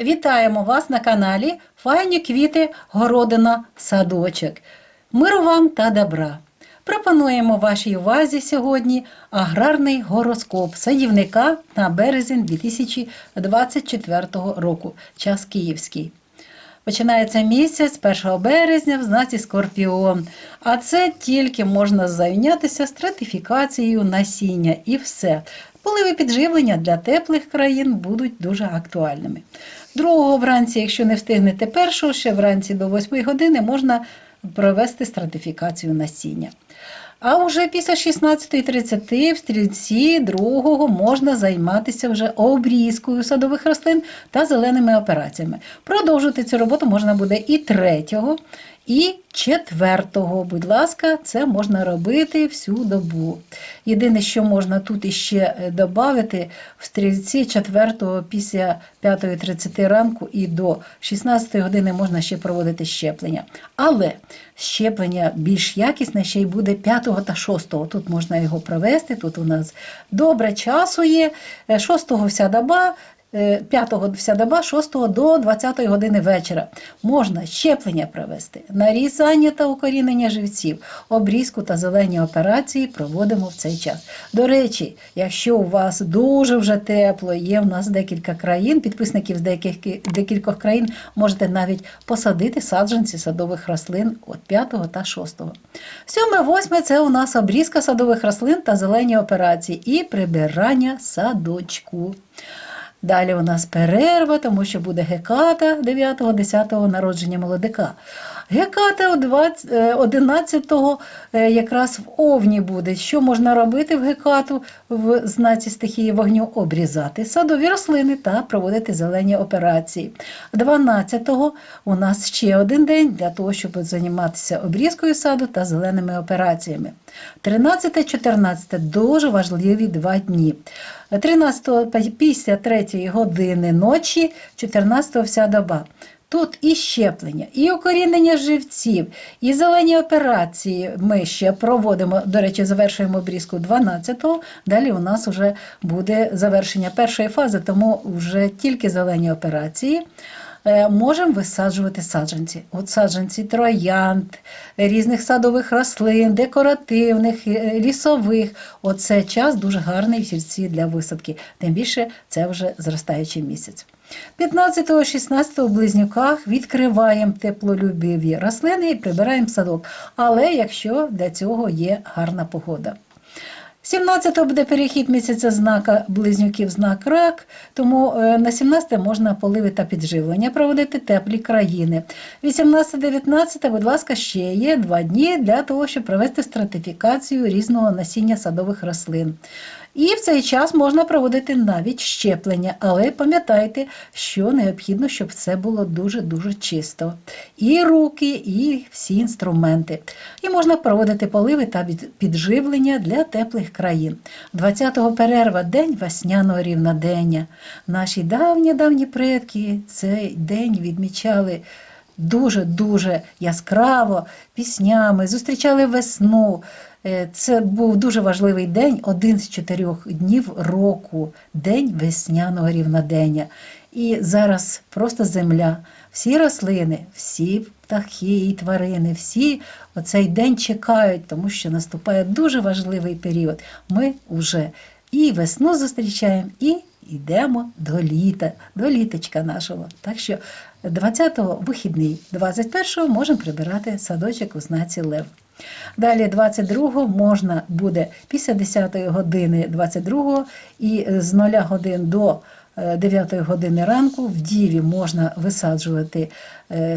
Вітаємо вас на каналі Файні квіти, городина, садочок. Миру вам та добра. Пропонуємо вашій увазі сьогодні аграрний гороскоп садівника на березень 2024 року. Час київський. Починається місяць 1 березня в знаці Скорпіон. А це тільки можна зайнятися стратифікацією насіння і все. Поливи підживлення для теплих країн будуть дуже актуальними. Другого вранці, якщо не встигнете першого, ще вранці до 8 години можна провести стратифікацію насіння. А вже після 16.30 в стрільці другого можна займатися вже обрізкою садових рослин та зеленими операціями. Продовжити цю роботу можна буде і третього, і четвертого. Будь ласка, це можна робити всю добу. Єдине, що можна тут іще додати, в стрільці 4 після 5.30 ранку і до 16 години можна ще проводити щеплення. Але щеплення більш якісне ще й буде 5 та 6. Тут можна його провести. Тут у нас добре часу є. 6 вся доба. 5 вся доба, 6 до 20 години вечора. Можна щеплення провести, нарізання та укорінення живців, обрізку та зелені операції проводимо в цей час. До речі, якщо у вас дуже вже тепло, є в нас декілька країн, підписників з деяких декількох країн, можете навіть посадити саджанці садових рослин от 5 та 6. 7-8 це у нас обрізка садових рослин та зелені операції і прибирання садочку. Далі у нас перерва, тому що буде геката 9-10 народження молодика. Геката 11-го якраз в Овні буде. Що можна робити в гекату в знаці стихії вогню? Обрізати садові рослини та проводити зелені операції. 12-го у нас ще один день для того, щоб займатися обрізкою саду та зеленими операціями. 13-14 дуже важливі два дні. 13-го після 3 години ночі, 14-го вся доба. Тут і щеплення, і укорінення живців, і зелені операції ми ще проводимо. До речі, завершуємо обрізку 12-го. Далі у нас вже буде завершення першої фази, тому вже тільки зелені операції. Можемо висаджувати саджанці. От саджанці троянд, різних садових рослин, декоративних, лісових. Оце час дуже гарний в сільці для висадки. Тим більше це вже зростаючий місяць. 15-16 в близнюках відкриваємо теплолюбиві рослини і прибираємо садок. Але якщо для цього є гарна погода. 17-го буде перехід місяця знака близнюків знак рак, тому на 17 можна поливи та підживлення проводити теплі країни. 18-19, будь ласка, ще є два дні для того, щоб провести стратифікацію різного насіння садових рослин. І в цей час можна проводити навіть щеплення, але пам'ятайте, що необхідно, щоб це було дуже-дуже чисто. І руки, і всі інструменти. І можна проводити поливи та підживлення для теплих країн. 20-го перерва день весняного рівнодення. Наші давні-давні предки цей день відмічали. Дуже-дуже яскраво піснями, зустрічали весну. Це був дуже важливий день, один з чотирьох днів року, день весняного рівнодення. І зараз просто земля, всі рослини, всі птахи і тварини, всі оцей день чекають, тому що наступає дуже важливий період. Ми вже і весну зустрічаємо, і йдемо до літа, до літочка нашого. Так що 20-го вихідний, 21-го можемо прибирати садочок у знаці Лев. Далі 22-го можна буде після 10-ї години 22-го і з 0 годин до 9 години ранку в діві можна висаджувати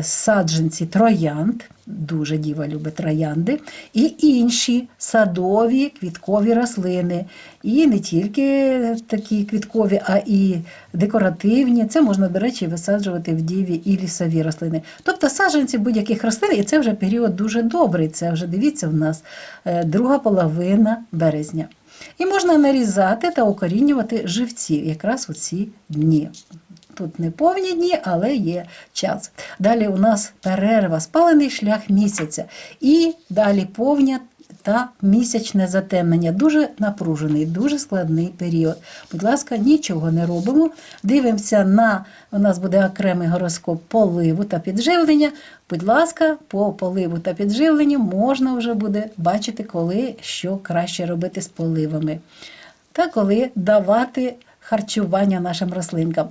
саджанці троянд, дуже діва любить троянди, і інші садові квіткові рослини. І не тільки такі квіткові, а і декоративні. Це можна, до речі, висаджувати в діві і лісові рослини. Тобто саджанці будь-яких рослин, і це вже період дуже добрий. Це вже дивіться в нас друга половина березня. І можна нарізати та укорінювати живці якраз у ці дні. Тут не повні дні, але є час. Далі у нас перерва, спалений шлях місяця. І далі повня та місячне затемнення. Дуже напружений, дуже складний період. Будь ласка, нічого не робимо. Дивимося на у нас буде окремий гороскоп поливу та підживлення. Будь ласка, по поливу та підживленню можна вже буде бачити, коли що краще робити з поливами та коли давати харчування нашим рослинкам.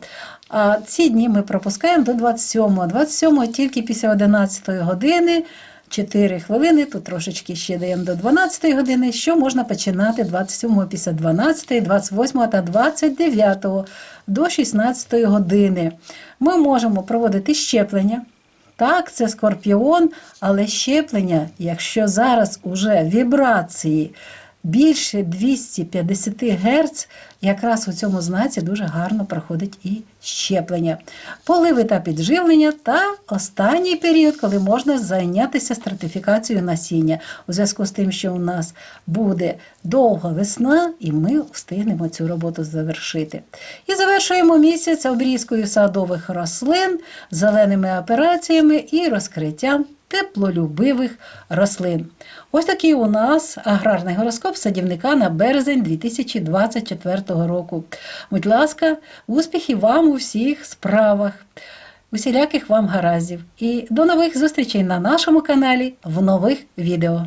А ці дні ми пропускаємо до 27-го. 27-го тільки після 11 години. 4 хвилини, тут трошечки ще даємо до 12 години, що можна починати 27 після 12, 28 та 29 до 16 години. Ми можемо проводити щеплення. Так, це скорпіон, але щеплення, якщо зараз уже вібрації більше 250 Гц, якраз у цьому знаці дуже гарно проходить і щеплення. Поливи та підживлення та останній період, коли можна зайнятися стратифікацією насіння. У зв'язку з тим, що у нас буде довга весна, і ми встигнемо цю роботу завершити. І завершуємо місяць обрізкою садових рослин, зеленими операціями і розкриттям теплолюбивих рослин. Ось такий у нас аграрний гороскоп садівника на березень 2024 року. Будь ласка, успіхів вам у всіх справах, усіляких вам гараздів. І до нових зустрічей на нашому каналі в нових відео.